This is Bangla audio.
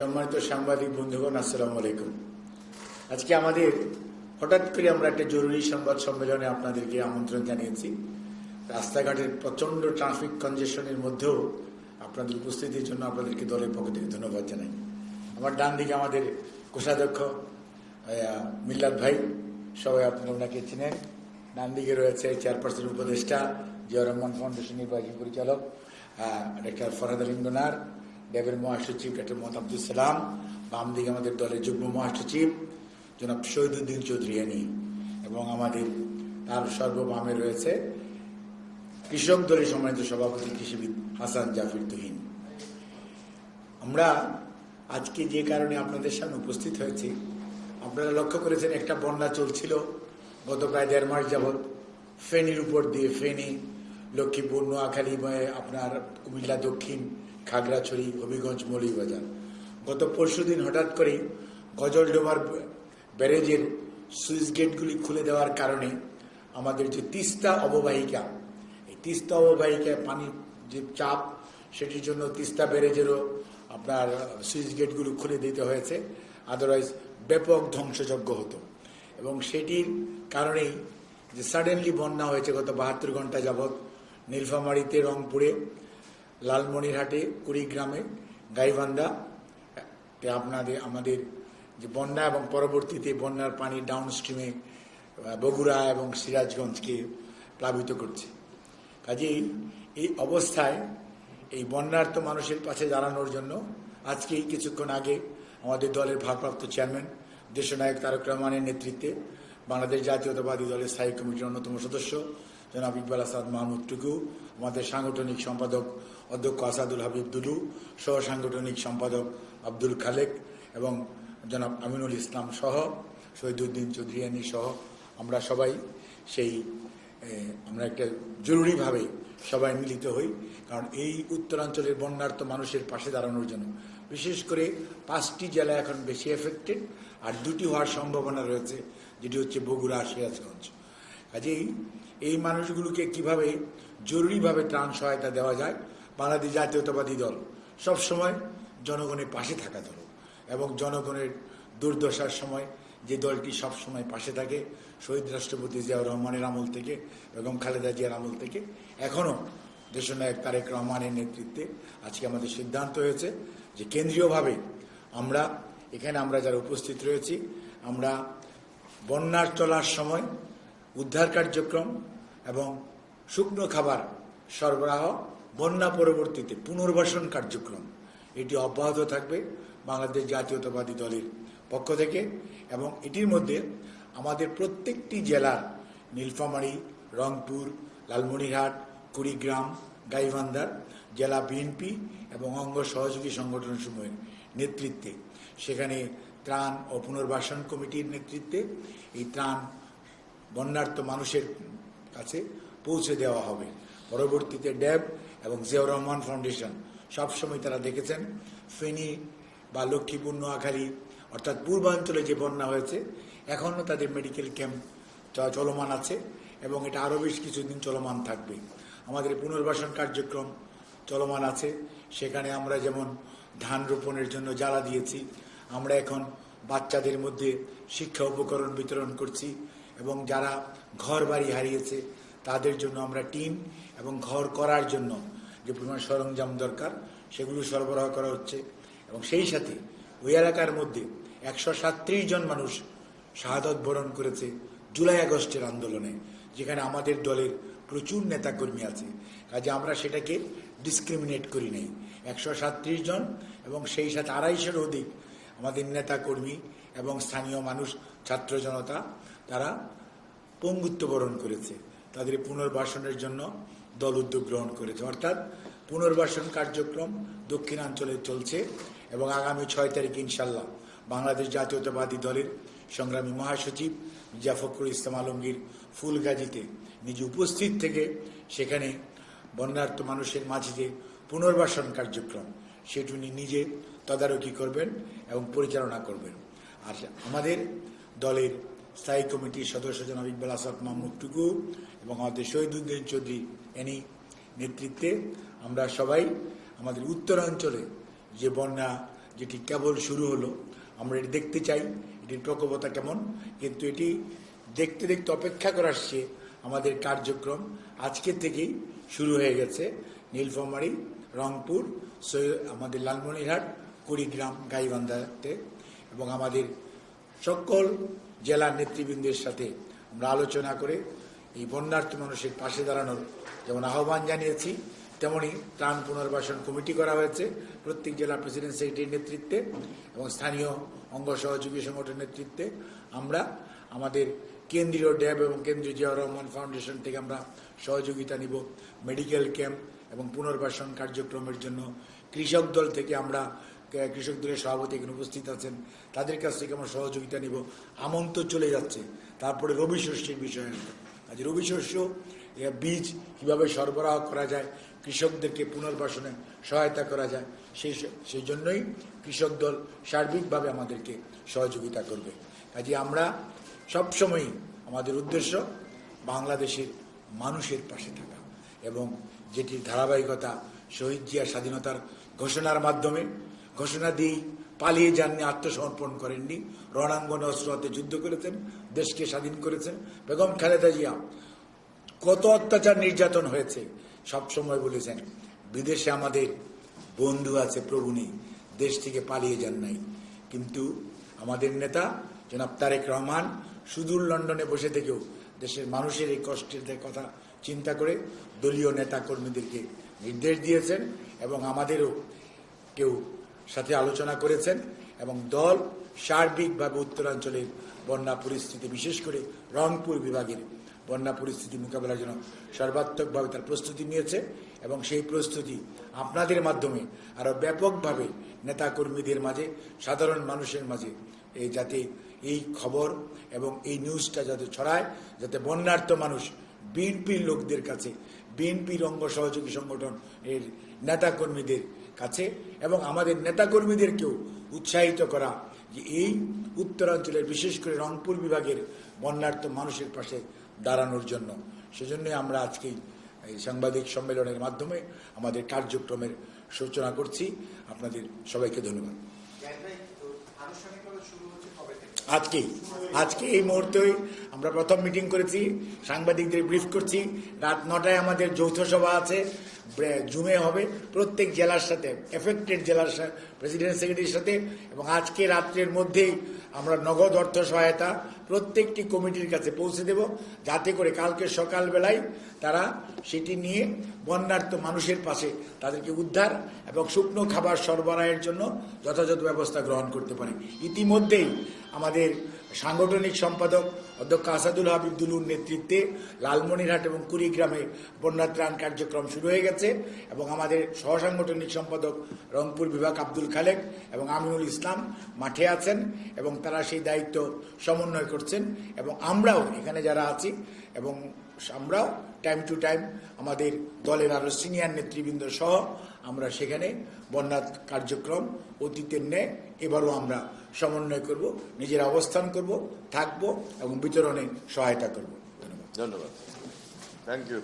সম্মানিত সাংবাদিক বন্ধুগণ আসসালামু আলাইকুম। আজকে আমাদের হঠাৎ করে আমরা একটা জরুরি সংবাদ সম্মেলনে আপনাদেরকে আমন্ত্রণ জানিয়েছি। রাস্তাঘাটের প্রচণ্ড ট্রাফিক কনজেশনের মধ্যেও আপনাদের উপস্থিতির জন্য আপনাদেরকে দলের পক্ষ থেকে ধন্যবাদ জানাই। আমার ডান দিকে আমাদের কোষাধ্যক্ষ আহ, মিল্লাত ভাই সবাই আপনারা ওনাকে চিনেন। ডান দিকে রয়েছে চেয়ারপারসন উপদেষ্টা জিয়া রহমান ফাউন্ডেশন নির্বাহী পরিচালক ডাক্তার ফরহাদ আলিম ড্যাবের মহাসচিব ডক্টর মোহাম্মদ আব্দুল সালাম, বাম দিকে আমাদের দলের যুগ্ম মহাসচিব জনাব শহীদুদ্দিন চৌধুরিয়ানি এবং আমাদের তার সর্ববামে রয়েছে কৃষক দলের সম্মানিত সভাপতি কৃষিবিদ হাসান জাফির তুহিন। আমরা আজকে যে কারণে আপনাদের সামনে উপস্থিত হয়েছি, আপনারা লক্ষ্য করেছেন একটা বন্যা চলছিল গত প্রায় দেড় মাস যাবৎ। ফেনীর উপর দিয়ে ফেনী, লক্ষ্মীপুর, নোয়াখালী, আপনার কুমিল্লা, দক্ষিণ খাগড়াছড়ি, হবিগঞ্জ মৌলিবাজার গত পরশুদিন হঠাৎ করে গজলডোবার ব্যারেজের সুইচ গেটগুলি খুলে দেওয়ার কারণে আমাদের যে তিস্তা অববাহিকা, এই তিস্তা অববাহিকায় পানির যে চাপ, সেটির জন্য তিস্তা ব্যারেজেরও আপনার সুইচ গেটগুলো খুলে দিতে হয়েছে। আদারওয়াইজ ব্যাপক ধ্বংসযজ্ঞ হতো। এবং সেটির কারণেই যে সাডেনলি বন্যা হয়েছে গত বাহাত্তর ঘণ্টা যাবৎ, নীলফামারীতে, রংপুরে লালমনিরহাটে, কুড়িগ্রামে, গাইবান্ধা আপনাদের, আমাদের যে বন্যা এবং পরবর্তীতে বন্যার পানি ডাউন স্ট্রিমে বগুড়া এবং সিরাজগঞ্জকে প্লাবিত করছে। কাজেই এই অবস্থায় এই বন্যার্থ মানুষের পাশে দাঁড়ানোর জন্য আজকেই কিছুক্ষণ আগে আমাদের দলের ভারপ্রাপ্ত চেয়ারম্যান, দেশনায়ক তারক রহমানের নেতৃত্বে বাংলাদেশ জাতীয়তাবাদী দলের স্থায়ী কমিটির অন্যতম সদস্য জনাব ইকবাল আসাদ মাহমুদ টুকু, আমাদের সাংগঠনিক সম্পাদক অধ্যক্ষ আসাদুল হাবিব দুলু সহ সাংগঠনিক সম্পাদক আব্দুল খালেক এবং জনাব আমিনুল ইসলাম সহ শহীদুদ্দিন চৌধুরিয়ানি সহ আমরা সবাই সেই আমরা একটা জরুরিভাবে সবাই মিলিত হই, কারণ এই উত্তরাঞ্চলের বন্যার্থ মানুষের পাশে দাঁড়ানোর জন্য। বিশেষ করে পাঁচটি জেলা এখন বেশি এফেক্টেড আর দুটি হওয়ার সম্ভাবনা রয়েছে, যেটি হচ্ছে বগুড়া সিরাজগঞ্জ। কাজেই এই মানুষগুলোকে কীভাবে জরুরিভাবে ত্রাণ সহায়তা দেওয়া যায়, বাংলাদেশ জাতীয়তাবাদী দল সবসময় জনগণের পাশে থাকা দল এবং জনগণের দুর্দশার সময় যে দলটি সবসময় পাশে থাকে, শহীদ রাষ্ট্রপতি জিয়াউর রহমানের আমল থেকে এবং খালেদা জিয়ার আমল থেকে, এখনও দেশনায়ক তারেক রহমানের নেতৃত্বে আজকে আমাদের সিদ্ধান্ত হয়েছে যে কেন্দ্রীয়ভাবে আমরা, এখানে আমরা যারা উপস্থিত রয়েছি, আমরা বন্যার চলার সময় উদ্ধার কার্যক্রম এবং শুকনো খাবার সরবরাহ, বন্যা পরবর্তীতে পুনর্বাসন কার্যক্রম। এটি অব্যাহত থাকবে বাংলাদেশ জাতীয়তাবাদী দলের পক্ষ থেকে এবং এটির মধ্যে আমাদের প্রত্যেকটি জেলার নীলফামারী, রংপুর, লালমনিরহাট, কুড়িগ্রাম, গাইবান্ধার জেলা বিএনপি এবং অঙ্গ সহযোগী সংগঠনসমূহের নেতৃত্বে। সেখানে ত্রাণ ও পুনর্বাসন কমিটির নেতৃত্বে এই ত্রাণ বন্যার্থ মানুষের কাছে পৌঁছে দেওয়া হবে। পরবর্তীতে ড্যাব এবং জিয়াউর রহমান ফাউন্ডেশন সবসময় তারা দেখেছেন। ফেনী বা লক্ষ্মীপুর, নোয়াখালী অর্থাৎ পূর্বাঞ্চলে যে বন্যা হয়েছে, এখনও তাদের মেডিকেল ক্যাম্প চলমান আছে এবং এটা আরও বেশ কিছুদিন চলমান থাকবে। আমাদের পুনর্বাসন কার্যক্রম চলমান আছে। সেখানে আমরা যেমন ধান রোপণের জন্য জ্বালা দিয়েছি, আমরা এখন বাচ্চাদের মধ্যে শিক্ষা উপকরণ বিতরণ করছি। এবং যারা ঘর বাড়ি হারিয়েছে, তাদের জন্য আমরা টিন এবং ঘর করার জন্য যে পরিমাণ সরঞ্জাম দরকার, সেগুলো সরবরাহ করা হচ্ছে। এবং সেই সাথে ওই এলাকার মধ্যে একশো জন মানুষ শাহাদত বরণ করেছে জুলাই আগস্টের আন্দোলনে, যেখানে আমাদের দলের প্রচুর নেতাকর্মী আছে। কাজে আমরা সেটাকে ডিসক্রিমিনেট করি নাই। একশো জন এবং সেই সাথে আড়াইশোর অধিক আমাদের নেতাকর্মী এবং স্থানীয় মানুষ, ছাত্র জনতা তারা পঙ্গুত্ব বরণ করেছে। তাদের পুনর্বাসনের জন্য দল উদ্যোগ গ্রহণ করেছে। অর্থাৎ পুনর্বাসন কার্যক্রম দক্ষিণাঞ্চলে চলছে এবং আগামী ছয় তারিখ ইনশাল্লাহ বাংলাদেশ জাতীয়তাবাদী দলের সংগ্রামী মহাসচিব মির্জা ইসলাম আলমগীর ফুলগাজীতে নিজে উপস্থিত থেকে সেখানে বন্যার্থ মানুষের মাঝে যে পুনর্বাসন কার্যক্রম, সেটি উনি নিজে তদারকি করবেন এবং পরিচালনা করবেন। আর আমাদের দলের স্থায়ী কমিটির সদস্য জনাব ইকবাল আসাদ মাহমুদ টুকু এবং আমাদের শহীদুদ্দিন চৌধুরী, এনি নেতৃত্বে আমরা সবাই আমাদের উত্তরাঞ্চলে যে বন্যা যেটি কেবল শুরু হলো, আমরা এটি দেখতে চাই, এটির প্রকোপতা কেমন? কিন্তু এটি দেখতে দেখতে অপেক্ষা করার চেয়ে আমাদের কার্যক্রম। আজকে থেকেই শুরু হয়ে গেছে নীলফামারী, রংপুর আমাদের লালমনিরহাট, কুড়িগ্রাম, গাইবান্ধাতে এবং আমাদের সকল জেলার নেতৃবৃন্দের সাথে আমরা আলোচনা করে এই বন্যার্থ মানুষের পাশে দাঁড়ানোর যেমন আহ্বান জানিয়েছি, তেমনি ত্রাণ পুনর্বাসন কমিটি করা হয়েছে প্রত্যেক জেলা প্রেসিডেন্ট সেক্রেটারির নেতৃত্বে এবং স্থানীয় অঙ্গ সহযোগী সংগঠনের নেতৃত্বে আমরা আমাদের কেন্দ্রীয় ড্যাব এবং কেন্দ্রীয় জিয়াউর রহমান ফাউন্ডেশন থেকে আমরা সহযোগিতা নিব। মেডিকেল ক্যাম্প এবং পুনর্বাসন কার্যক্রমের জন্য কৃষক দল থেকে আমরা কৃষক দলের সভাপতি এখানে উপস্থিত আছেন। তাদের কাছ থেকে আমরা সহযোগিতা নিব। আমন্ত চলে যাচ্ছে। তারপরে রবি শস্যের বিষয় আজ রবি শস্য বীজ কীভাবে সরবরাহ করা যায়, কৃষকদেরকে পুনর্বাসনে সহায়তা করা যায়, সেই সেই জন্যই কৃষক দল সার্বিকভাবে আমাদেরকে সহযোগিতা করবে। কাজে আমরা সবসময়ই আমাদের উদ্দেশ্য বাংলাদেশের মানুষের পাশে থাকা এবং যেটির ধারাবাহিকতা শহীদ জিয়া স্বাধীনতার ঘোষণার মাধ্যমে ঘোষণা দিয়েই পালিয়ে যাননি, আত্মসমর্পণ করেননি। রণাঙ্গনে অস্ত্র হাতে যুদ্ধ করেছেন, দেশকে স্বাধীন করেছেন। বেগম খালেদা জিয়া, কত অত্যাচার নির্যাতন হয়েছে, সব সময় বলেছেন, বিদেশে আমাদের বন্ধু আছে প্রভু দেশ থেকে পালিয়ে যান নাই। কিন্তু আমাদের নেতা জনাব তারেক রহমান সুদূর লন্ডনে বসে থেকেও দেশের মানুষের এই কষ্টের কথা চিন্তা করে দলীয় নেতা কর্মীদেরকে নির্দেশ দিয়েছেন এবং আমাদেরও কেউ সাথে আলোচনা করেছেন এবং দল সার্বিকভাবে উত্তরাঞ্চলের বন্যা পরিস্থিতি, বিশেষ করে রংপুর বিভাগের বন্যা পরিস্থিতি মোকাবেলার জন্য সর্বাত্মকভাবে তার প্রস্তুতি নিয়েছে এবং সেই প্রস্তুতি আপনাদের মাধ্যমে আরও ব্যাপকভাবে নেতাকর্মীদের মাঝে, সাধারণ মানুষের মাঝে এই যাতে এই খবর এবং এই নিউজটা যাতে ছড়ায়, যাতে বন্যার্থ মানুষ, বিএনপির লোকদের কাছে, বিএনপির অঙ্গ সহযোগী সংগঠন এর নেতাকর্মীদের কাছে এবং আমাদের নেতাকর্মীদেরকেও উৎসাহিত করা যে এই উত্তরাঞ্চলের বিশেষ করে রংপুর বিভাগের বন্যার্থ মানুষের পাশে দাঁড়ানোর জন্য। সেজন্যই আমরা আজকে এই সাংবাদিক সম্মেলনের মাধ্যমে আমাদের কার্যক্রমের সূচনা করছি। আপনাদের সবাইকে ধন্যবাদ। আজকেই আজকে এই মুহূর্তেই আমরা প্রথম মিটিং করেছি, সাংবাদিকদের ব্রিফ করছি, রাত নটায় আমাদের যৌথ সভা আছে জুমে হবে, প্রত্যেক জেলার সাথে এফেক্টেড জেলার প্রেসিডেন্ট সেক্রেটারির সাথে, এবং আজকে রাত্রের মধ্যেই আমরা নগদ অর্থ সহায়তা প্রত্যেকটি কমিটির কাছে পৌঁছে দেব, যাতে করে কালকে সকালবেলায় তারা সেটি নিয়ে বন্যার্থ মানুষের পাশে তাদেরকে উদ্ধার এবং শুকনো খাবার সরবরাহের জন্য যথাযথ ব্যবস্থা গ্রহণ করতে পারে। ইতিমধ্যেই আমাদের সাংগঠনিক সম্পাদক অধ্যক্ষ আসাদুল হাবিবদুলুর নেতৃত্বে লালমনিরহাট এবং কুড়িগ্রামে বন্যা ত্রাণ কার্যক্রম শুরু হয়ে গেছে এবং আমাদের সহসাংগঠনিক সম্পাদক রংপুর বিভাগ আব্দুল খালেক এবং আমিনুল ইসলাম মাঠে আছেন এবং তারা সেই দায়িত্ব সমন্বয় করছেন এবং আমরাও এখানে যারা আছি এবং আমরাও টাইম টু টাইম আমাদের দলের আরও সিনিয়র নেতৃবৃন্দ সহ আমরা সেখানে বন্যা কার্যক্রম, অতীতের ন্যায়, এবারও আমরা সমন্বয় করব, নিজের অবস্থান করব, থাকব এবং বিতরণে সহায়তা করব। ধন্যবাদ। ধন্যবাদ। Thank you